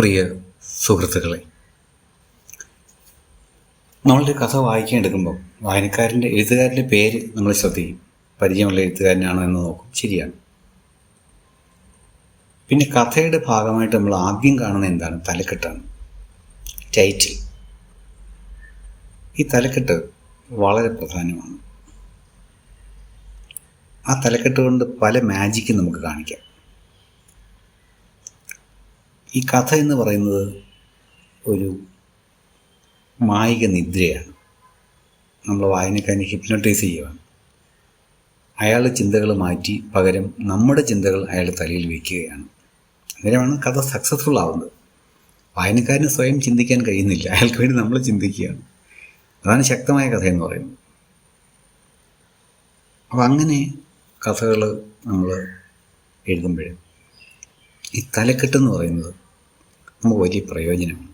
പ്രിയ സുഹൃത്തുക്കളെ നമ്മളൊരു കഥ വായിക്കാൻ എടുക്കുമ്പോൾ വായനക്കാരന്റെ എഴുത്തുകാരന്റെ പേര് നമ്മൾ ശ്രദ്ധിക്കും. പരിചയമുള്ള എഴുത്തുകാരനാണോ എന്ന് നോക്കും. ശരിയാണ്. പിന്നെ കഥയുടെ ഭാഗമായിട്ട് നമ്മൾ ആദ്യം കാണുന്ന എന്താണ്? തലക്കെട്ടാണ്. ടൈറ്റിൽ. ഈ തലക്കെട്ട് വളരെ പ്രധാനമാണ്. ആ തലക്കെട്ട് കൊണ്ട് പല മാജിക്കും നമുക്ക് കാണിക്കാം. ഈ കഥ എന്ന് പറയുന്നത് ഒരു മായിക നിദ്രയാണ് നമ്മൾ വായനക്കാരനെ ഹിപ്നോട്ടൈസ് ചെയ്യുകയാണ് അയാളുടെ ചിന്തകൾ മാറ്റി പകരം നമ്മുടെ ചിന്തകൾ അയാളുടെ തലയിൽ വയ്ക്കുകയാണ് അങ്ങനെയാണ് കഥ സക്സസ്ഫുൾ ആവുന്നത്. വായനക്കാരന് സ്വയം ചിന്തിക്കാൻ കഴിയുന്നില്ല. അയാൾക്ക് വേണ്ടി നമ്മൾ ചിന്തിക്കുകയാണ്. അതാണ് ശക്തമായ കഥ എന്ന് പറയുന്നത്. അപ്പം അങ്ങനെ കഥകൾ നമ്മൾ എഴുതുമ്പോഴും ഈ തലക്കെട്ടെന്ന് പറയുന്നത് നമുക്ക് വലിയ പ്രയോജനമാണ്.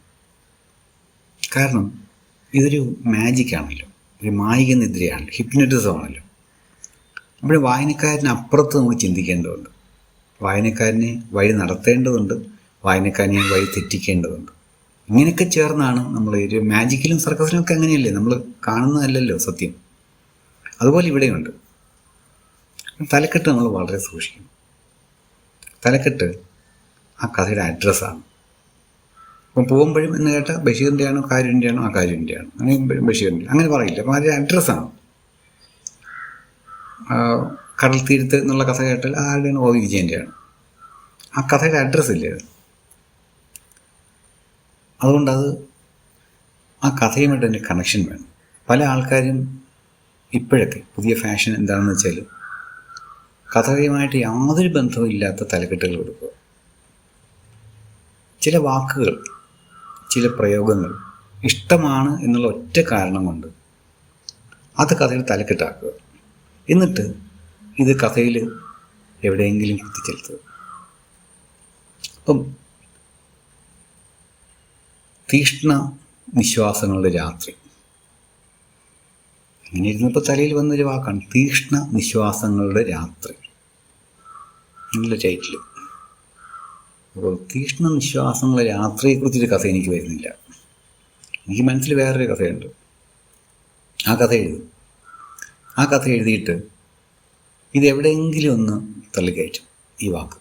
കാരണം ഇതൊരു മാജിക്കാണല്ലോ ഒരു മായിക നിദ്രയാണല്ലോ. ഹിപ്നറ്റിസം ആണല്ലോ. നമ്മുടെ വായനക്കാരന് അപ്പുറത്ത് നമുക്ക് ചിന്തിക്കേണ്ടതുണ്ട്. വായനക്കാരനെ വഴി നടത്തേണ്ടതുണ്ട്. വായനക്കാരനെ വഴി തെറ്റിക്കേണ്ടതുണ്ട്. ഇങ്ങനെയൊക്കെ ചേർന്നാണ് നമ്മൾ ഒരു മാജിക്കിലും സർക്കസിലും ഒക്കെ അങ്ങനെയല്ലേ? നമ്മൾ കാണുന്നതല്ലല്ലോ സത്യം. അതുപോലെ ഇവിടെയുണ്ട്. തലക്കെട്ട് നമ്മൾ വളരെ സൂക്ഷിക്കണം. തലക്കെട്ട് ആ കഥയുടെ അഡ്രസ്സാണ്. അപ്പം പോകുമ്പോഴും എന്ന് കേട്ടാൽ ബഷീറിന്റെയാണോ കാര്യന്റെയാണോ ആ കാരൂരിന്റെ അങ്ങനെ ബഷീറിന്റെ. അങ്ങനെ പറയില്ല. അപ്പം അതിന്റെ അഡ്രസ്സാണ്. കടൽ തീരത്ത് എന്നുള്ള കഥ കേട്ടാൽ ആരുടെയാണ് ഓ വിജയന്റെയാണ് ആ കഥയുടെ അഡ്രസ്സ് ഇല്ലേ അത് അതുകൊണ്ട് അത് ആ കഥയുമായിട്ട് തന്നെ കണക്ഷൻ വേണം. പല ആൾക്കാരും ഇപ്പോഴൊക്കെ പുതിയ ഫാഷൻ എന്താണെന്ന് വെച്ചാൽ കഥയുമായിട്ട് യാതൊരു ബന്ധവും ഇല്ലാത്ത തലക്കെട്ടുകൾ കൊടുക്കുക. ചില വാക്കുകൾ ചില പ്രയോഗങ്ങൾ ഇഷ്ടമാണ് എന്നുള്ള ഒറ്റ കാരണം കൊണ്ട് അത് കഥയിൽ തലക്കെട്ടാക്കുക. എന്നിട്ട് ഇത് കഥയിൽ എവിടെയെങ്കിലും കുത്തിച്ചെലുത്തുക അപ്പം തീഷ്ണ നിശ്വാസങ്ങളുടെ രാത്രി. അങ്ങനെ ഇരുന്നപ്പോൾ തലയിൽ വന്നൊരു വാക്കാണ് തീഷ്ണ നിശ്വാസങ്ങളുടെ രാത്രി. നല്ല ടൈറ്റിൽ അപ്പോൾ തീഷ്ണ നിശ്വാസങ്ങളെ രാത്രിയെക്കുറിച്ചൊരു കഥ എനിക്ക് വരുന്നില്ല. എനിക്ക് മനസ്സിൽ വേറൊരു കഥയുണ്ട്. ആ കഥ എഴുതും. ആ കഥ എഴുതിയിട്ട് ഇതെവിടെയെങ്കിലും ഒന്ന് തള്ളിക്കയറ്റും ഈ വാക്ക്.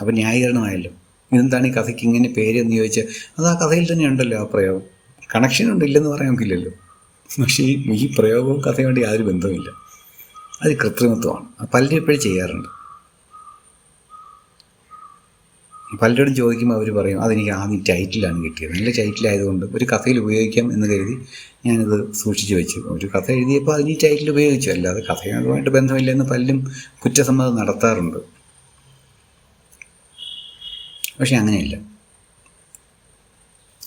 അപ്പം ന്യായീകരണമായല്ലോ ഇതെന്താണ് ഈ കഥയ്ക്ക് ഇങ്ങനെ പേരെന്ന് ചോദിച്ചാൽ അത് ആ കഥയിൽ തന്നെ ഉണ്ടല്ലോ ആ പ്രയോഗം. കണക്ഷൻ ഉണ്ട് ഇല്ലെന്ന് പറയാൻ നമുക്കില്ലല്ലോ പക്ഷേ ഈ പ്രയോഗവും കഥയുമായിട്ട് യാതൊരു ബന്ധവുമില്ല. അത് കൃത്രിമത്വമാണ്. പലരും ഇപ്പോഴും ചെയ്യാറുണ്ട്. പലരോടും ചോദിക്കുമ്പോൾ അവർ പറയും അതെനിക്ക് ആദ്യം ടൈറ്റിലാണ് കിട്ടിയത്. നല്ല ടൈറ്റിലായതുകൊണ്ട് ഒരു കഥയിൽ ഉപയോഗിക്കാം എന്ന് കരുതി ഞാനത് സൂക്ഷിച്ചു വെച്ചു. ഒരു കഥ എഴുതിയപ്പോൾ അതിന് ഈ ടൈറ്റിൽ ഉപയോഗിച്ചു. അല്ലാതെ കഥയുമായിട്ട് ബന്ധമില്ലെന്ന് പലരും കുറ്റസമ്മതം നടത്താറുണ്ട്. പക്ഷെ അങ്ങനെയല്ല.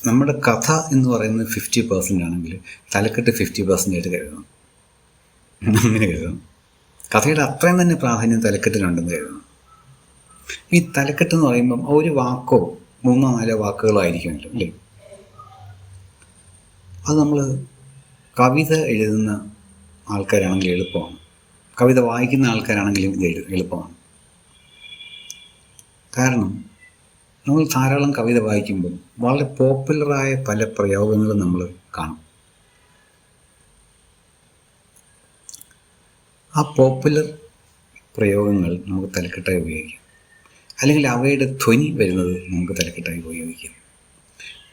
നമ്മുടെ കഥ എന്ന് പറയുന്നത് ഫിഫ്റ്റി പെർസെന്റ് ആണെങ്കിൽ തലക്കെട്ട് ഫിഫ്റ്റി പെർസെന്റ് ആയിട്ട് കരുതണം. അങ്ങനെ കരുതണം. കഥയുടെ അത്രയും തന്നെ പ്രാധാന്യം തലക്കെട്ടിലുണ്ടെന്ന് കരുതണം. ഈ തലക്കെട്ട് എന്ന് പറയുമ്പം ഒരു വാക്കോ മൂന്നോ നാലോ വാക്കുകളോ ആയിരിക്കുമല്ലോ അല്ലേ? അത് നമ്മൾ കവിത എഴുതുന്ന ആൾക്കാരാണെങ്കിൽ എളുപ്പമാണ്. കവിത വായിക്കുന്ന ആൾക്കാരാണെങ്കിലും ഇത് എളുപ്പമാണ്. കാരണം നമ്മൾ ധാരാളം കവിത വായിക്കുമ്പോൾ വളരെ പോപ്പുലറായ പല പ്രയോഗങ്ങളും നമ്മൾ കാണും. ആ പോപ്പുലർ പ്രയോഗങ്ങൾ നമുക്ക് തലക്കെട്ടായി ഉപയോഗിക്കാം. അല്ലെങ്കിൽ അവയുടെ ധ്വനി വരുന്നത് നമുക്ക് തലക്കെട്ടായി ഉപയോഗിക്കാം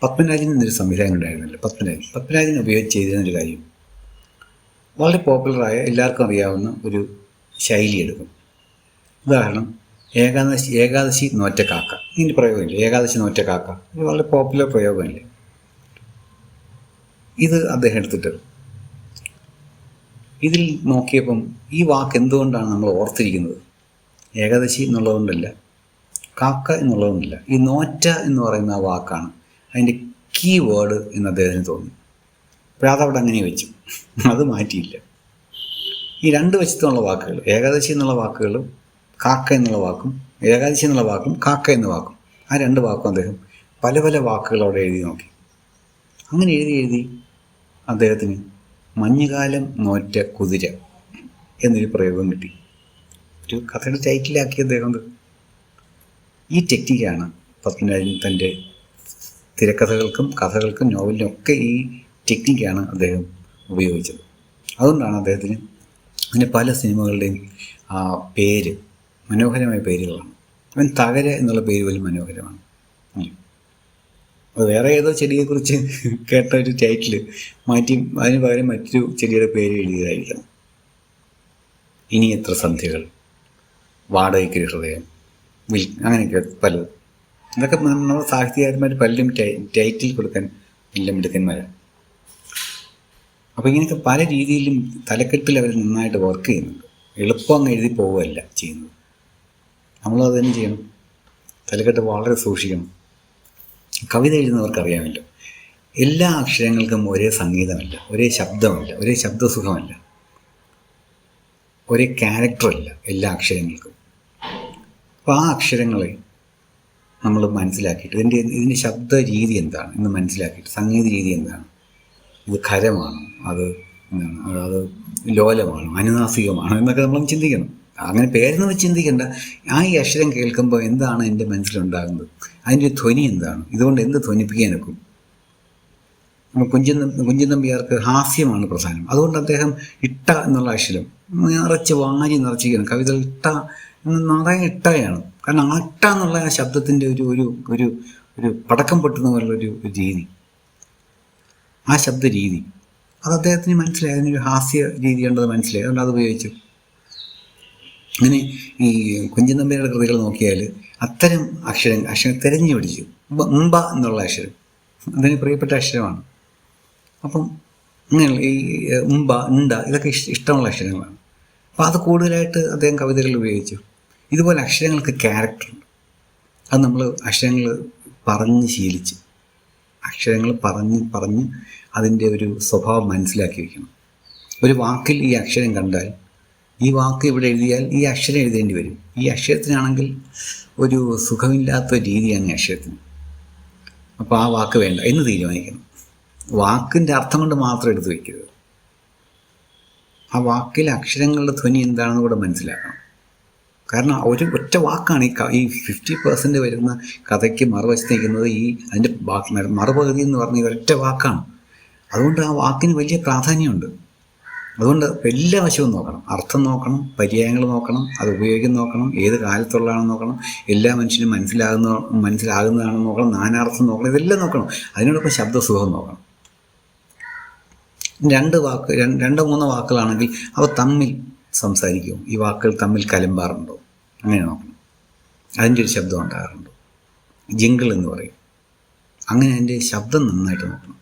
പത്മരാജൻ എന്നൊരു സംവിധാനം ഉണ്ടായിരുന്നല്ലോ. പത്മരാജൻ. പത്മരാജൻ ഉപയോഗിച്ച് ചെയ്തിരുന്നൊരു കാര്യം. വളരെ പോപ്പുലറായ എല്ലാവർക്കും അറിയാവുന്ന ഒരു ശൈലി എടുക്കും. ഉദാഹരണം ഏകാദശി ഏകാദശി നോറ്റ കാക്ക ഇതിന്റെ പ്രയോഗമില്ല? ഏകാദശി നോറ്റ കാക്ക ഇത് വളരെ പോപ്പുലർ പ്രയോഗമല്ലേ? ഇത് അദ്ദേഹം എടുത്തിട്ട് ഇതിൽ നോക്കിയപ്പം ഈ വാക്ക് എന്തുകൊണ്ടാണ് നമ്മൾ ഓർത്തിരിക്കുന്നത്? ഏകാദശി എന്നുള്ളതുകൊണ്ടല്ല കാക്ക എന്നുള്ളതൊന്നുമില്ല. ഈ നോറ്റ എന്ന് പറയുന്ന ആ വാക്കാണ്. അതിന്റെ കീ വേർഡ് എന്ന് അദ്ദേഹത്തിന് തോന്നി. അപ്പോൾ അതവിടെ അങ്ങനെ വെച്ചു. അത് മാറ്റിയില്ല. ഈ രണ്ട് വശത്തുള്ള വാക്കുകൾ ഏകാദശി എന്നുള്ള വാക്കുകളും കാക്ക എന്നുള്ള വാക്കും ഏകാദശി എന്നുള്ള വാക്കും കാക്ക എന്ന വാക്കും ആ രണ്ട് വാക്കും അദ്ദേഹം പല പല വാക്കുകൾ അവിടെ എഴുതി നോക്കി. അങ്ങനെ എഴുതി എഴുതി അദ്ദേഹത്തിന് മഞ്ഞുകാലം നോറ്റ കുതിര എന്നൊരു പ്രയോഗം കിട്ടി. ഒരു കഥയുടെ ടൈറ്റിലാക്കി അദ്ദേഹം ഈ ടെക്നിക്കാണ് പത്മരാജൻ തന്റെ തിരക്കഥകൾക്കും കഥകൾക്കും നോവലിനും ഒക്കെ ഈ ടെക്നിക്കാണ് അദ്ദേഹം ഉപയോഗിച്ചത്. അതുകൊണ്ടാണ് അദ്ദേഹത്തിന് അതിന്റെ പല സിനിമകളുടെയും ആ പേര് മനോഹരമായ പേരുകളാണ്. അവൻ തകര എന്നുള്ള പേര് പോലും മനോഹരമാണ്. അത് വേറെ ഏതോ ചെടിയെക്കുറിച്ച് കേട്ട ഒരു ടൈറ്റിൽ മാറ്റി അതിന് പകരം മറ്റൊരു ചെടിയുടെ പേര് എഴുതിയതായിരിക്കണം. ഇനി എത്ര സന്ധ്യകൾ? വാടകയ്ക്ക് ഹൃദയം. വിൽ അങ്ങനെയൊക്കെ പലത് ഇതൊക്കെ നമ്മുടെ സാഹിത്യകാരന്മാർ പലരും ടൈറ്റിൽ കൊടുക്കാൻ എല്ലാം മിടുക്കന്മാരാണ് അപ്പോൾ ഇങ്ങനെയൊക്കെ പല രീതിയിലും തലക്കെട്ടിൽ അവർ നന്നായിട്ട് വർക്ക് ചെയ്യുന്നുണ്ട്. എളുപ്പം അങ്ങ് എഴുതി പോവുകയല്ല ചെയ്യുന്നത്. നമ്മളത് തന്നെ ചെയ്യണം. തലക്കെട്ട് വളരെ സൂക്ഷിക്കണം. കവിത എഴുതുന്നവർക്ക് അറിയാമല്ലോ. എല്ലാ അക്ഷരങ്ങൾക്കും ഒരേ സംഗീതമല്ല ഒരേ ശബ്ദമല്ല ഒരേ ശബ്ദസുഖമല്ല. ഒരേ ക്യാരക്ടറല്ല എല്ലാ അക്ഷരങ്ങൾക്കും. അപ്പോൾ ആ അക്ഷരങ്ങളെ നമ്മൾ മനസ്സിലാക്കിയിട്ട് ഇതിന്റെ ഇതിന്റെ ശബ്ദ രീതി എന്താണ് എന്ന് മനസ്സിലാക്കിയിട്ട് സംഗീത രീതി എന്താണ്? ഇത് ഖരമാണോ അത് അത് ലോലമാണോ അനുനാസികമാണോ എന്നൊക്കെ നമ്മൾ ചിന്തിക്കണം. അങ്ങനെ പേരെന്ന് വെച്ച് ചിന്തിക്കേണ്ട. ആ ഈ അക്ഷരം കേൾക്കുമ്പോൾ എന്താണ് എന്റെ മനസ്സിലുണ്ടാകുന്നത്? അതിന്റെ ധ്വനി എന്താണ്? ഇതുകൊണ്ട് എന്ത് ധ്വനിപ്പിക്കാനൊക്കും കുഞ്ചൻ കുഞ്ചൻ നമ്പ്യാർക്ക് ഹാസ്യമാണ് പ്രധാനം. അതുകൊണ്ട് അദ്ദേഹം ഇട്ട എന്നുള്ള അക്ഷരം നിറച്ച് വാരി നിറച്ചിരിക്കണം കവിതകൾ ഇട്ട നിറയെ ഇട്ടയാണ് കാരണം ആട്ട എന്നുള്ള ആ ശബ്ദത്തിന്റെ ഒരു ഒരു ഒരു ഒരു പടക്കം പൊട്ടുന്ന പോലുള്ള ഒരു ഒരു രീതി. ആ ശബ്ദ രീതി. അത് അദ്ദേഹത്തിന് മനസ്സിലായി. അതിനൊരു ഹാസ്യ രീതി ഉണ്ടത് മനസ്സിലായി. അതുകൊണ്ട് അത് ഉപയോഗിച്ചു. അങ്ങനെ ഈ കുഞ്ചൻ നമ്പ്യാരുടെ കൃതികൾ നോക്കിയാൽ അത്തരം അക്ഷരം അക്ഷരം തിരഞ്ഞു പിടിച്ചു. ഉമ്പ എന്നുള്ള അക്ഷരം. അതിന് പ്രിയപ്പെട്ട അക്ഷരമാണ്. അപ്പം അങ്ങനെയുള്ള ഈ ഉമ്പ ഉണ്ട ഇതൊക്കെ ഇഷ് ഇഷ്ടമുള്ള അക്ഷരങ്ങളാണ്. അപ്പോൾ അത് കൂടുതലായിട്ട് അദ്ദേഹം കവിതകളിൽ ഉപയോഗിച്ചു. ഇതുപോലെ അക്ഷരങ്ങൾക്ക് ക്യാരക്ടറുണ്ട് അത് നമ്മൾ അക്ഷരങ്ങൾ പറഞ്ഞ് ശീലിച്ച് അക്ഷരങ്ങൾ പറഞ്ഞ് പറഞ്ഞ് അതിന്റെ ഒരു സ്വഭാവം മനസ്സിലാക്കി വയ്ക്കണം ഒരു വാക്കിൽ ഈ അക്ഷരം കണ്ടാൽ ഈ വാക്ക് ഇവിടെ എഴുതിയാൽ ഈ അക്ഷരം എഴുതേണ്ടി വരും. ഈ അക്ഷരത്തിനാണെങ്കിൽ ഒരു സുഖമില്ലാത്ത രീതിയാണ് അക്ഷരത്തിന്. അപ്പോൾ ആ വാക്ക് വേണ്ട എന്ന് തീരുമാനിക്കണം. വാക്കിന്റെ അർത്ഥം കൊണ്ട് മാത്രം എടുത്തു വയ്ക്കരുത് ആ വാക്കിലെ അക്ഷരങ്ങളുടെ ധ്വനി എന്താണെന്ന് കൂടെ മനസ്സിലാക്കണം. കാരണം ഒരു ഒറ്റ വാക്കാണ് ഈ ഈ ഫിഫ്റ്റി പെർസെന്റ് വരുന്ന കഥയ്ക്ക് മറുവശത്ത് നിൽക്കുന്നത് ഈ അതിന്റെ ബാക്കി മറു- മറുപകുതി എന്ന് പറഞ്ഞ ഒറ്റ വാക്കാണ്. അതുകൊണ്ട് ആ വാക്കിന് വലിയ പ്രാധാന്യമുണ്ട്. അതുകൊണ്ട് എല്ലാ വശവും നോക്കണം. അർത്ഥം നോക്കണം പര്യായങ്ങൾ നോക്കണം അത് ഉപയോഗിക്കുന്ന നോക്കണം ഏത് കാലത്തുള്ളതാണെന്ന് നോക്കണം എല്ലാ മനുഷ്യനും മനസ്സിലാകുന്ന മനസ്സിലാകുന്നതാണെന്ന് നോക്കണം നാനാർത്ഥം നോക്കണം ഇതെല്ലാം നോക്കണം. അതിനോടൊപ്പം ശബ്ദസുഖം നോക്കണം. രണ്ട് വാക്ക് രണ്ടോ മൂന്നോ വാക്കുകളാണെങ്കിൽ അവ തമ്മിൽ സംസാരിക്കും. ഈ വാക്കുകൾ തമ്മിൽ കലമ്പാറുണ്ടോ? അങ്ങനെ നോക്കണം. അതിന്റെ ഒരു ശബ്ദം ഉണ്ടാകാറുണ്ടോ? ജിങ്കിൾ എന്ന് പറയും. അങ്ങനെ അതിന്റെ ശബ്ദം നന്നായിട്ട് നോക്കണം.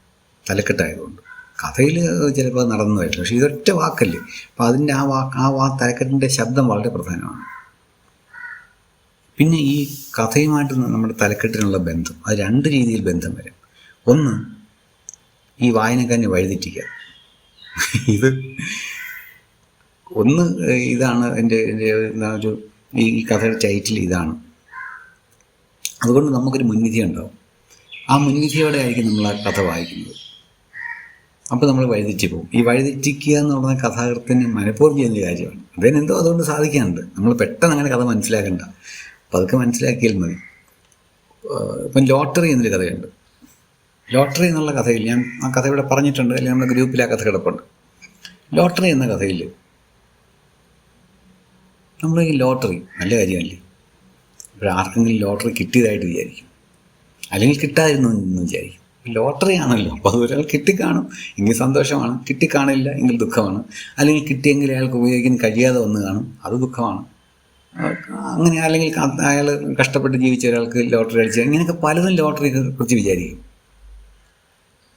തലക്കെട്ടായതുകൊണ്ട്. കഥയിൽ ചിലപ്പോൾ നടന്നു വരില്ല പക്ഷേ ഇതൊറ്റ വാക്കല്ലേ. അപ്പോൾ അതിന്റെ ആ വാക്ക് ആ വാ തലക്കെട്ടിന്റെ ശബ്ദം വളരെ പ്രധാനമാണ്. പിന്നെ ഈ കഥയുമായിട്ട് നമ്മുടെ തലക്കെട്ടിനുള്ള ബന്ധം. അത് രണ്ട് രീതിയിൽ ബന്ധം വരും. ഒന്ന് ഈ വായനക്കാരനെ വഴിതെറ്റിക്കുക. ഇത് ഒന്ന് ഇതാണ് എന്റെ എന്റെ ഒരു ഈ കഥയുടെ ടൈറ്റിൽ ഇതാണ്. അതുകൊണ്ട് നമുക്കൊരു മുൻവിധി ഉണ്ടാവും. ആ മുൻവിധിയോടെ ആയിരിക്കും നമ്മൾ ആ കഥ വായിക്കുന്നത്. അപ്പോൾ നമ്മൾ വഴിതെറ്റി പോകും. ഈ വഴിതെറ്റിക്കുക എന്ന് പറഞ്ഞ കഥാകൃത്തിന് മനഃപൂർവം ചെയ്യുന്ന കാര്യമാണ്. അതിനെന്തോ അതുകൊണ്ട് സാധിക്കാനുണ്ട് നമ്മൾ പെട്ടെന്ന് അങ്ങനെ കഥ മനസ്സിലാക്കണ്ട. അപ്പം അതൊക്കെ മനസ്സിലാക്കിയാൽ മതി. ഇപ്പം ലോട്ടറി എന്നൊരു കഥയുണ്ട്. ലോട്ടറി എന്നുള്ള കഥയിൽ ഞാൻ ആ കഥ ഇവിടെ പറഞ്ഞിട്ടുണ്ട്. അല്ലെങ്കിൽ നമ്മുടെ ഗ്രൂപ്പിൽ ആ കഥ കിടപ്പുണ്ട്. ലോട്ടറി എന്ന കഥയിൽ നമ്മൾ ഈ ലോട്ടറി നല്ല കാര്യമല്ലേ? ഇപ്പോൾ ആർക്കെങ്കിലും ലോട്ടറി കിട്ടിയതായിട്ട് വിചാരിക്കും. അല്ലെങ്കിൽ കിട്ടാതിരുന്നു എന്ന് വിചാരിക്കും. ലോട്ടറി ആണല്ലോ. അപ്പോൾ അതൊരാൾ കിട്ടിക്കാണും എങ്കിൽ സന്തോഷമാണ്. കിട്ടിക്കാണില്ല എങ്കിൽ ദുഃഖമാണ്. അല്ലെങ്കിൽ കിട്ടിയെങ്കിൽ അയാൾക്ക് ഉപയോഗിക്കാൻ കഴിയാതെ വന്ന് കാണും അത് ദുഃഖമാണ്. അങ്ങനെ അല്ലെങ്കിൽ അയാൾ കഷ്ടപ്പെട്ട് ജീവിച്ച ഒരാൾക്ക് ലോട്ടറി അടിച്ച ഇങ്ങനെയൊക്കെ പലതും ലോട്ടറിയെ കുറിച്ച് വിചാരിക്കും.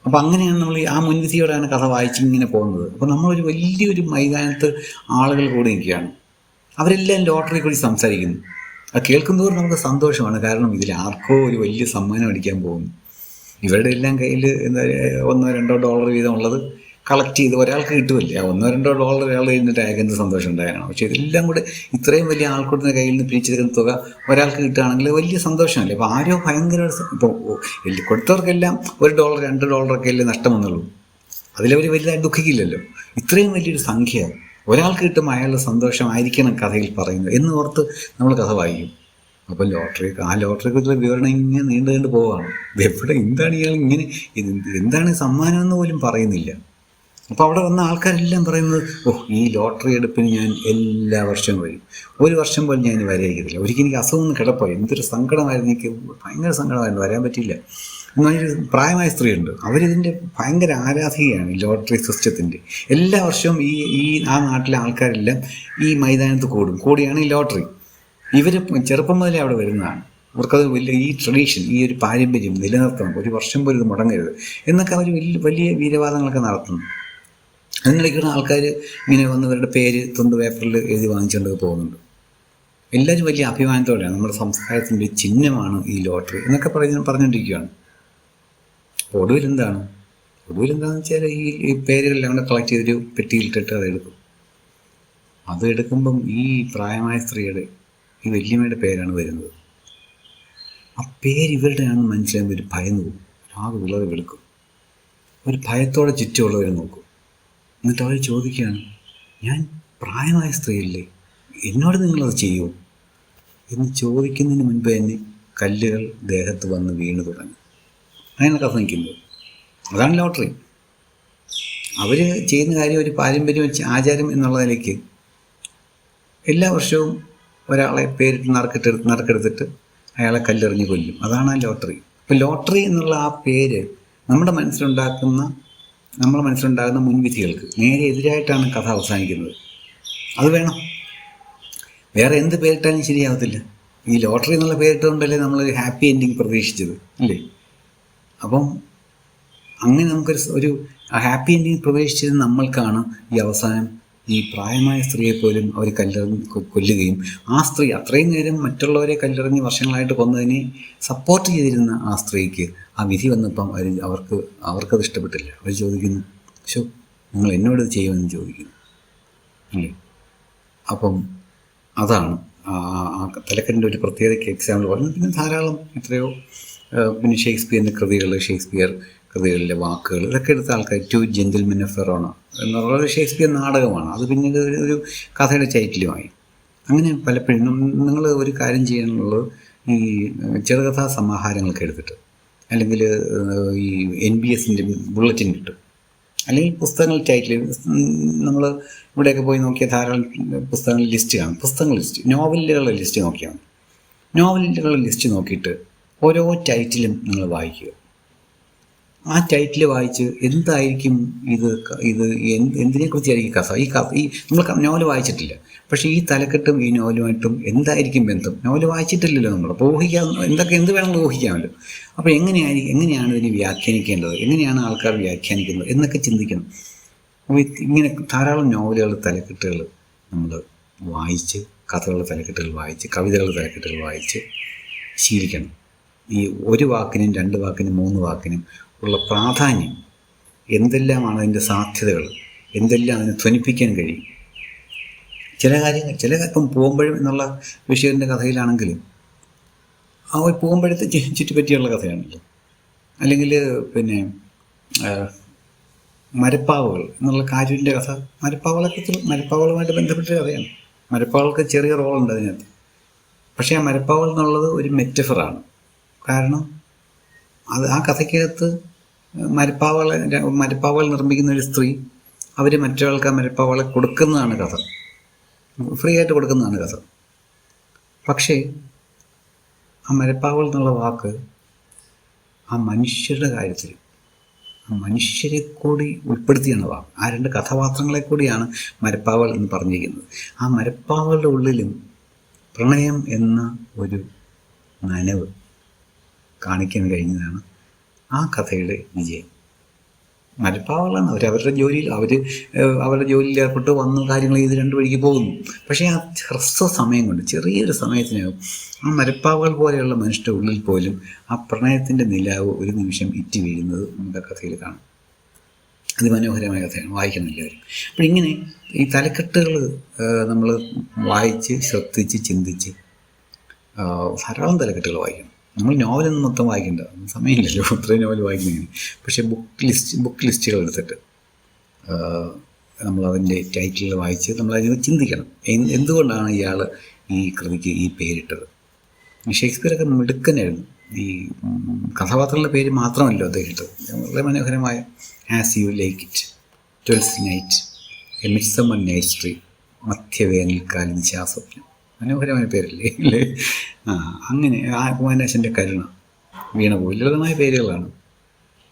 അപ്പോൾ അങ്ങനെയാണ് നമ്മൾ ആ മുൻവിധിയോടെയാണ് കഥ വായിച്ച് ഇങ്ങനെ പോകുന്നത്. അപ്പോൾ നമ്മളൊരു വലിയൊരു മൈതാനത്ത് ആളുകൾ കൂടി നിൽക്കുകയാണ്. അവരെല്ലാം കൂടി സംസാരിക്കുന്നു. അത് കേൾക്കുന്നതോറും നമുക്ക് സന്തോഷമാണ്. കാരണം ഇതിൽ ആർക്കോ ഒരു വലിയ സമ്മാനം അടിക്കാൻ പോകുന്നു. ഇവരുടെ എല്ലാം കയ്യിൽ എന്താ ഒന്നോ രണ്ടോ ഡോളർ വീതമുള്ളത് കളക്ട് ചെയ്ത് ഒരാൾക്ക് കിട്ടുമല്ലേ? ഒന്നോ രണ്ടോ ഡോളർ ഒരാൾ കഴിഞ്ഞിട്ട് അയക്കുന്ന സന്തോഷം ഉണ്ടാകണം പക്ഷേ ഇതെല്ലാം കൂടെ ഇത്രയും വലിയ ആൾക്കൂട്ടത്തിന്റെ കയ്യിൽ നിന്ന് പിരിച്ചെടുക്കുന്ന തുക ഒരാൾക്ക് കിട്ടുകയാണെങ്കിൽ വലിയ സന്തോഷമല്ലേ? അപ്പോൾ ആരോ ഭയങ്കര ഇപ്പോൾ കൊടുത്തവർക്കെല്ലാം ഒരു ഡോളർ രണ്ട് ഡോളറൊക്കെ അല്ലേ നഷ്ടം വന്നുള്ളൂ. അതിലവർ വലുതായി ദുഃഖിക്കില്ലല്ലോ. ഇത്രയും വലിയൊരു സംഖ്യ ഒരാൾക്ക് കിട്ടും അയാളുടെ സന്തോഷമായിരിക്കണം കഥയിൽ പറയുന്നത് എന്ന് ഓർത്ത് നമ്മൾ കഥ വായിക്കും. അപ്പോൾ ലോട്ടറി ആ ലോട്ടറി കുറിച്ചുള്ള വിവരണം ഇങ്ങനെ നീണ്ടു നീണ്ടു പോവാണ്. എവിടെ എന്താണ് ഇയാൾ ഇങ്ങനെ ഇത് എന്താണ് സമ്മാനം എന്ന് പോലും പറയുന്നില്ല. അപ്പോൾ അവിടെ വന്ന ആൾക്കാരെല്ലാം പറയുന്നത് ഓ ഈ ലോട്ടറി എടുപ്പിന് ഞാൻ എല്ലാ വർഷവും വരും. ഒരു വർഷം പോലും ഞാൻ വരയിക്കത്തില്ല ഒരിക്കലും എനിക്ക് അസുഖം ഒന്ന് കിടപ്പോയി എന്തൊരു സങ്കടമായിരുന്നു. എനിക്ക് ഭയങ്കര സങ്കടമായിരുന്നു. വരാൻ പറ്റിയില്ല. എന്നൊരു പ്രായമായ സ്ത്രീയുണ്ട്. അവരിതിന്റെ ഭയങ്കര ആരാധികയാണ് ഈ ലോട്ടറി സിസ്റ്റത്തിന്റെ എല്ലാ വർഷവും ഈ ഈ ആ നാട്ടിലെ ആൾക്കാരെല്ലാം ഈ മൈതാനത്ത് കൂടും. കൂടിയാണ് ഈ ലോട്ടറി. ഇവർ ചെറുപ്പം മുതലേ അവിടെ വരുന്നതാണ്. അവർക്കത് വലിയ ഈ ട്രഡീഷൻ ഈ ഒരു പാരമ്പര്യം നിലനിർത്തണം. ഒരു വർഷം പോലും ഇത് മുടങ്ങരുത് എന്നൊക്കെ അവർ വലിയ വലിയ വീരവാദങ്ങളൊക്കെ നടത്തുന്നു. അതിനിടയ്ക്കുള്ള ആൾക്കാർ ഇങ്ങനെ വന്നവരുടെ പേര് തുണ്ട് പേപ്പറിൽ എഴുതി വാങ്ങിച്ചുകൊണ്ട് പോകുന്നുണ്ട്. എല്ലാവരും വലിയ അഭിമാനത്തോടെയാണ്. നമ്മുടെ സംസ്കാരത്തിന്റെ ചിഹ്നമാണ് ഈ ലോട്ടറി എന്നൊക്കെ പറഞ്ഞ് പറഞ്ഞുകൊണ്ടിരിക്കുകയാണ് ഒടുവിൽ എന്താണ് ഒടുവിൽ എന്താണെന്ന് വെച്ചാൽ ഈ ഈ പേരുകളെല്ലാം കൂടെ കളക്ട് ചെയ്തൊരു പെട്ടിയിലിട്ടിട്ട് അത് എടുക്കും. അത് എടുക്കുമ്പം ഈ പ്രായമായ സ്ത്രീയുടെ ഈ വല്യമ്മയുടെ പേരാണ് വരുന്നത്. ആ പേര് ഇവരുടെയാണെന്ന് മനസ്സിലാകുമ്പോൾ ഒരു ഭയം പോകും ആകെ വിളവ് വെളുക്കും ഒരു ഭയത്തോടെ ചുറ്റുമുള്ളവരെ നോക്കും. എന്നിട്ട് അവർ ചോദിക്കുകയാണ് ഞാൻ പ്രായമായ സ്ത്രീയല്ലേ? എന്നോട് നിങ്ങളത് ചെയ്യുമോ എന്ന് ചോദിക്കുന്നതിന് മുൻപ് തന്നെ കല്ലുകൾ ദേഹത്ത് വന്ന് വീണു തുടങ്ങി. അങ്ങനെ കഥ നിൽക്കുന്നത് അതാണ് ലോട്ടറി. അവർ ചെയ്യുന്ന കാര്യം ഒരു പാരമ്പര്യം ആചാരം എന്നുള്ള നിലയ്ക്ക് എല്ലാ വർഷവും ഒരാളെ പേരിട്ട് നറുക്കെട്ടെടുത്ത് നറുക്കെടുത്തിട്ട് അയാളെ കല്ലെറിഞ്ഞ് കൊല്ലും. അതാണ് ആ ലോട്ടറി. ഇപ്പോൾ ലോട്ടറി എന്നുള്ള ആ പേര് നമ്മുടെ മനസ്സിലുണ്ടാക്കുന്ന നമ്മുടെ മനസ്സിലുണ്ടാകുന്ന മുൻവിധികൾക്ക് നേരെ എതിരായിട്ടാണ് കഥ അവസാനിക്കുന്നത്. അത് വേണം. വേറെ എന്ത് പേരിട്ടാലും ശരിയാവത്തില്ല. ഈ ലോട്ടറി എന്നുള്ള പേരിട്ടുകൊണ്ടല്ലേ നമ്മൾ ഹാപ്പി എൻഡിങ് പ്രതീക്ഷിച്ചത് അല്ലേ? അപ്പം അങ്ങനെ നമുക്കൊരു ഒരു ഹാപ്പി എൻഡിങ് പ്രവേശിച്ചത് നമ്മൾക്കാണ് ഈ അവസാനം ഈ പ്രായമായ സ്ത്രീയെ പോലും അവർ കല്ലെറിഞ്ഞ് കൊല്ലുകയും ആ സ്ത്രീ അത്രയും നേരം മറ്റുള്ളവരെ കല്ലെറിഞ്ഞ് വർഷങ്ങളായിട്ട് കൊന്നതിനെ സപ്പോർട്ട് ചെയ്തിരുന്ന ആ സ്ത്രീക്ക് ആ വിധി വന്നപ്പം അവർ അവർക്ക് അവർക്കത് ഇഷ്ടപ്പെട്ടില്ല. അവർ ചോദിക്കുന്നു ശോ നിങ്ങൾ എന്നോട് ഇത് ചെയ്യുമെന്ന് ചോദിക്കുന്നു. അല്ലേ? അപ്പം അതാണ്. ആ തലക്കെട്ടിന്റെ ഒരു പ്രത്യേകതയ്ക്ക് എക്സാമ്പിൾ പറഞ്ഞു പിന്നെ ധാരാളം എത്രയോ പിന്നെ ഷേക്സ്പിയറിന്റെ കൃതികൾ ഷേക്സ്പിയർ കൃതികളിലെ വാക്കുകൾ ഇതൊക്കെ എടുത്ത ആൾക്കാർ. ടു ജെന്റിൽമെൻ ഓഫ് ഫെറോണ എന്ന് ഒരു ഷേക്സ്പിയർ നാടകമാണ്. അത് പിന്നീട് ഒരു ഒരു കഥയുടെ ചൈറ്റിലുമായി. അങ്ങനെ പലപ്പോഴും നിങ്ങൾ ഒരു കാര്യം ചെയ്യാനുള്ളത് ഈ ചെറുകഥാ സമാഹാരങ്ങളൊക്കെ എടുത്തിട്ട് അല്ലെങ്കിൽ ഈ എൻ ബി എസിന്റെ ബുള്ളറ്റിൻ കിട്ടും. അല്ലെങ്കിൽ പുസ്തകങ്ങൾ ടൈറ്റിൽ നമ്മൾ ഇവിടെയൊക്കെ പോയി നോക്കിയാൽ ധാരാളം പുസ്തകങ്ങൾ ലിസ്റ്റ് കാണും. പുസ്തകങ്ങൾ ലിസ്റ്റ് നോവലുകളുടെ ലിസ്റ്റ് നോക്കിയാൽ നോവലുകളുടെ ലിസ്റ്റ് നോക്കിയിട്ട് ഓരോ ടൈറ്റിലും നിങ്ങൾ വായിക്കുക. ആ ടൈറ്റിൽ വായിച്ച് എന്തായിരിക്കും ഇത് ഇത് എന്ത് എന്തിനെക്കുറിച്ചായിരിക്കും കഥ? ഈ കഥ ഈ നമ്മൾ നോവൽ വായിച്ചിട്ടില്ല. പക്ഷേ ഈ തലക്കെട്ടും ഈ നോവലുമായിട്ടും എന്തായിരിക്കും ബന്ധം? നോവൽ വായിച്ചിട്ടില്ലല്ലോ നമ്മൾ. അപ്പോൾ ഊഹിക്കാൻ എന്തൊക്കെ എന്ത് വേണമെങ്കിലും ഊഹിക്കാമല്ലോ. അപ്പോൾ എങ്ങനെയായിരിക്കും എങ്ങനെയാണ് ഇതിനെ വ്യാഖ്യാനിക്കേണ്ടത്? എങ്ങനെയാണ് ആൾക്കാർ വ്യാഖ്യാനിക്കുന്നത്? എന്നൊക്കെ ചിന്തിക്കണം. അപ്പോൾ ഇങ്ങനെ ധാരാളം നോവലുകൾ തലക്കെട്ടുകൾ നമ്മൾ വായിച്ച് കഥകളുടെ തലക്കെട്ടുകൾ വായിച്ച് കവിതകളുടെ തലക്കെട്ടുകൾ വായിച്ച് ശീലിക്കണം. ഈ ഒരു വാക്കിനും രണ്ട് വാക്കിനും മൂന്ന് വാക്കിനും ഉള്ള പ്രാധാന്യം എന്തെല്ലാമാണ് അതിന്റെ സാധ്യതകൾ എന്തെല്ലാം അതിനെ ധ്വനിപ്പിക്കാൻ കഴിയും? ചില കാര്യങ്ങൾ ചില ഇപ്പം പോകുമ്പോഴും എന്നുള്ള വിഷയത്തിന്റെ കഥയിലാണെങ്കിലും ആ ഒരു പോകുമ്പോഴത്തെ ചുറ്റിപ്പറ്റിയുള്ള കഥയാണല്ലോ. അല്ലെങ്കിൽ പിന്നെ മരപ്പാവുകൾ എന്നുള്ള കാര്യത്തിന്റെ കഥ മരപ്പാവുകളൊക്കെ മരപ്പാവകളുമായിട്ട് ബന്ധപ്പെട്ട കഥയാണ്. മരപ്പാവുകൾക്ക് ചെറിയ റോളുണ്ട് അതിനകത്ത്. പക്ഷേ ആ മരപ്പാവുകൾ എന്നുള്ളത് ഒരു മെറ്റഫറാണ്. കാരണം അത് ആ കഥയ്ക്കകത്ത് മരപ്പാവകളെ മരപ്പാവകൾ നിർമ്മിക്കുന്ന ഒരു സ്ത്രീ അവർ മറ്റൊരാൾക്ക് ആ മരപ്പാവകളെ കൊടുക്കുന്നതാണ് കഥ. ഫ്രീ ആയിട്ട് കൊടുക്കുന്നതാണ് കഥ. പക്ഷേ ആ മരപ്പാവൾ എന്നുള്ള വാക്ക് ആ മനുഷ്യരുടെ കാര്യത്തിൽ ആ മനുഷ്യരെ കൂടി ഉൾപ്പെടുത്തിയാണ് വാക്ക്. ആ രണ്ട് കഥാപാത്രങ്ങളെ കൂടിയാണ് മരപ്പാവൾ എന്ന് പറഞ്ഞിരിക്കുന്നത്. ആ മരപ്പാവകളുടെ ഉള്ളിലും പ്രണയം എന്ന ഒരു നനവ്. കാണിക്കാൻ കഴിഞ്ഞതാണ് ആ കഥയുടെ വിജയം. മരപ്പാവകളാണ് അവർ അവരുടെ ജോലിയിൽ അവർ അവരുടെ ജോലിയിൽ ഏർപ്പെട്ട് വന്ന കാര്യങ്ങൾ ചെയ്ത് രണ്ട് വഴിക്ക് പോകുന്നു. പക്ഷേ ആ ഹ്രസ്വ സമയം കൊണ്ട് ചെറിയൊരു സമയത്തിനകം ആ മരപ്പാവകൾ പോലെയുള്ള മനുഷ്യന്റെ ഉള്ളിൽ പോലും ആ പ്രണയത്തിന്റെ നിലാവ് ഒരു നിമിഷം ഇറ്റി വീഴുന്നത് ആ കഥയിൽ കാണാം. അതിമനോഹരമായ കഥയാണ്. വായിക്കണം എല്ലാവരും. അപ്പോൾ ഇങ്ങനെ ഈ തലക്കെട്ടുകൾ നമ്മൾ വായിച്ച് ശ്രദ്ധിച്ച് ചിന്തിച്ച് ധാരാളം തലക്കെട്ടുകൾ വായിക്കണം. നമ്മൾ നോവലൊന്നും മൊത്തം വായിക്കണ്ട. സമയമില്ലല്ലോ. അത്രയും നോവൽ വായിക്കുന്നതിന്. പക്ഷേ ബുക്ക് ലിസ്റ്റ് ബുക്ക് ലിസ്റ്റുകൾ എടുത്തിട്ട് നമ്മളതിന്റെ ടൈറ്റിൽ വായിച്ച് നമ്മൾ അതിന് ചിന്തിക്കണം. എന്ത് എന്തുകൊണ്ടാണ് ഇയാൾ ഈ കൃതിക്ക് ഈ പേരിട്ടത്? ഷേക്സ്പിയറൊക്കെ മിടുക്കനായിരുന്നു. ഈ കഥാപാത്രങ്ങളുടെ പേര് മാത്രമല്ലോ അദ്ദേഹം ഇട്ടത്. വളരെ മനോഹരമായ as you like it twelfth night a midsummer night സ്ട്രീ മധ്യവേനൽക്കാല നിശാസ്വപ്നം. മനോഹരമായ പേരല്ലേ? അല്ലേ? ആ അങ്ങനെ ആ കുമാരനാശന്റെ കരുണ വീണപോയി ലളിതമായ പേരുകളാണ്.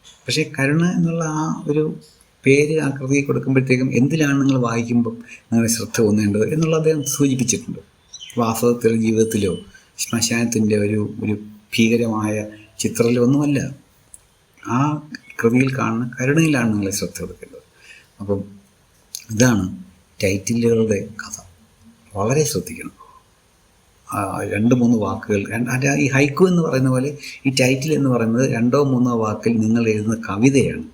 പക്ഷേ കരുണ എന്നുള്ള ആ ഒരു പേര് ആ കൃതി കൊടുക്കുമ്പോഴത്തേക്കും എന്തിലാണ് നിങ്ങൾ വായിക്കുമ്പം നിങ്ങളുടെ ശ്രദ്ധ തോന്നേണ്ടത് എന്നുള്ള അദ്ദേഹം സൂചിപ്പിച്ചിട്ടുണ്ട്. വാസ്തവത്തിലോ ജീവിതത്തിലോ ശ്മശാനത്തിന്റെ ഒരു ഒരു ഭീകരമായ ചിത്രത്തിലോ ഒന്നുമല്ല. ആ കൃതിയിൽ കാണുന്ന കരുണയിലാണ് നിങ്ങളെ ശ്രദ്ധ കൊടുക്കേണ്ടത്. അപ്പം ഇതാണ് ടൈറ്റിലുകളുടെ കഥ. വളരെ ശ്രദ്ധിക്കണം. രണ്ട് മൂന്ന് വാക്കുകൾ. ഈ ഹൈക്കു എന്ന് പറയുന്ന പോലെ ഈ ടൈറ്റിൽ എന്ന് പറയുന്നത് രണ്ടോ മൂന്നോ വാക്കിൽ നിങ്ങൾ എഴുതുന്ന കവിതയാണ്.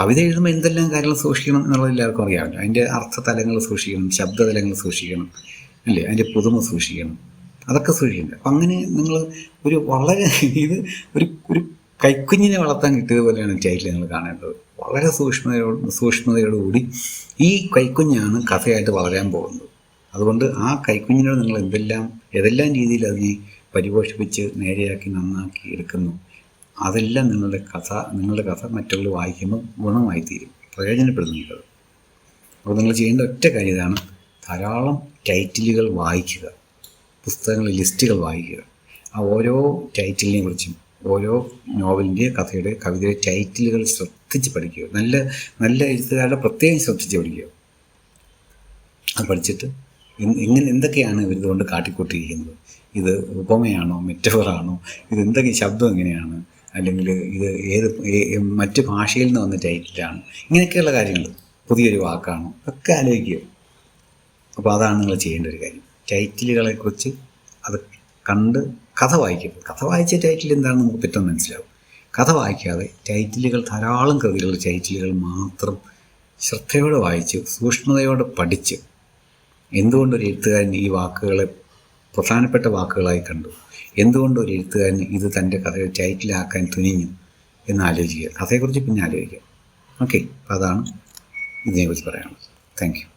കവിത എഴുതുമ്പോൾ എന്തെല്ലാം കാര്യങ്ങൾ സൂക്ഷിക്കണം എന്നുള്ളത് എല്ലാവർക്കും അറിയാമല്ലോ. അതിന്റെ അർത്ഥതലങ്ങൾ സൂക്ഷിക്കണം ശബ്ദതലങ്ങൾ സൂക്ഷിക്കണം അല്ലേ? അതിന്റെ പുതുമ സൂക്ഷിക്കണം. അതൊക്കെ സൂക്ഷിക്കണം അപ്പം അങ്ങനെ നിങ്ങൾ ഒരു വളരെ ഇത് ഒരു ഒരു കൈക്കുഞ്ഞിനെ വളർത്താൻ കിട്ടിയതുപോലെയാണ് ടൈറ്റിൽ നിങ്ങൾ കാണേണ്ടത്. വളരെ സൂക്ഷ്മതയോട് സൂക്ഷ്മതയോടുകൂടി ഈ കൈക്കുഞ്ഞാണ് കഥയായിട്ട് വളരാൻ പോകുന്നത്. അതുകൊണ്ട് ആ കൈക്കുഞ്ഞിനോട് നിങ്ങൾ എന്തെല്ലാം ഏതെല്ലാം രീതിയിൽ അതിനെ പരിപോഷിപ്പിച്ച് നേരെയാക്കി നന്നാക്കി എടുക്കുന്നു അതെല്ലാം നിങ്ങളുടെ കഥ നിങ്ങളുടെ കഥ മറ്റുള്ളവർ വായിക്കുമ്പോൾ ഗുണമായി തീരും പ്രയോജനപ്പെടുന്നുണ്ട്. അപ്പോൾ നിങ്ങൾ ചെയ്യേണ്ട ഒറ്റ കാര്യം ഇതാണ് ധാരാളം ടൈറ്റിലുകൾ വായിക്കുക പുസ്തകങ്ങൾ ലിസ്റ്റുകൾ വായിക്കുക. ആ ഓരോ ടൈറ്റിലിനെ കുറിച്ചും ഓരോ നോവലിന്റെ കഥയുടെ കവിതയുടെ ടൈറ്റിലുകൾ ശ്രദ്ധിച്ച് പഠിക്കുക. നല്ല നല്ല എഴുത്തുകാരുടെ പ്രത്യേകം ശ്രദ്ധിച്ച് പഠിക്കുക. അത് പഠിച്ചിട്ട് ഇങ്ങനെ എന്തൊക്കെയാണ് ഇവർ ഇതുകൊണ്ട് കാട്ടിക്കൂട്ടിയിരിക്കുന്നത്? ഇത് ഉപമയാണോ? മെറ്റഫറാണോ? ഇത് എന്തൊക്കെ ശബ്ദം എങ്ങനെയാണ് അല്ലെങ്കിൽ ഇത് ഏത് മറ്റ് ഭാഷയിൽ നിന്ന് വന്ന ടൈറ്റിലാണ്. ഇങ്ങനെയൊക്കെയുള്ള കാര്യങ്ങൾ പുതിയൊരു വാക്കാണോ? ഒക്കെ ആലോചിക്കുക. അപ്പോൾ അതാണ് നിങ്ങൾ ചെയ്യേണ്ട ഒരു കാര്യം. ടൈറ്റിലുകളെക്കുറിച്ച് അത് കണ്ട് കഥ വായിക്കും കഥ വായിച്ച ടൈറ്റിൽ എന്താണെന്ന് നമുക്ക് പെട്ടെന്ന് മനസ്സിലാവും. കഥ വായിക്കാതെ ടൈറ്റിലുകൾ ധാരാളം കൃതികളുടെ ടൈറ്റിലുകൾ മാത്രം ശ്രദ്ധയോടെ വായിച്ച് സൂക്ഷ്മതയോടെ പഠിച്ച് എന്തുകൊണ്ട് ഒരു എഴുത്തുകാരൻ ഈ വാക്കുകളെ പ്രധാനപ്പെട്ട വാക്കുകളായി കണ്ടു? എന്തുകൊണ്ട് ഒരു എഴുത്തുകാരൻ ഇത് തന്റെ കഥയുടെ ടൈറ്റിലാക്കാൻ തുനിഞ്ഞു? എന്ന് ആലോചിക്കുക. കഥയെക്കുറിച്ച് പിന്നെ ആലോചിക്കുക ഓക്കെ. അപ്പോൾ അതാണ് ഇതിനെക്കുറിച്ച് പറയാനുള്ളത്. താങ്ക്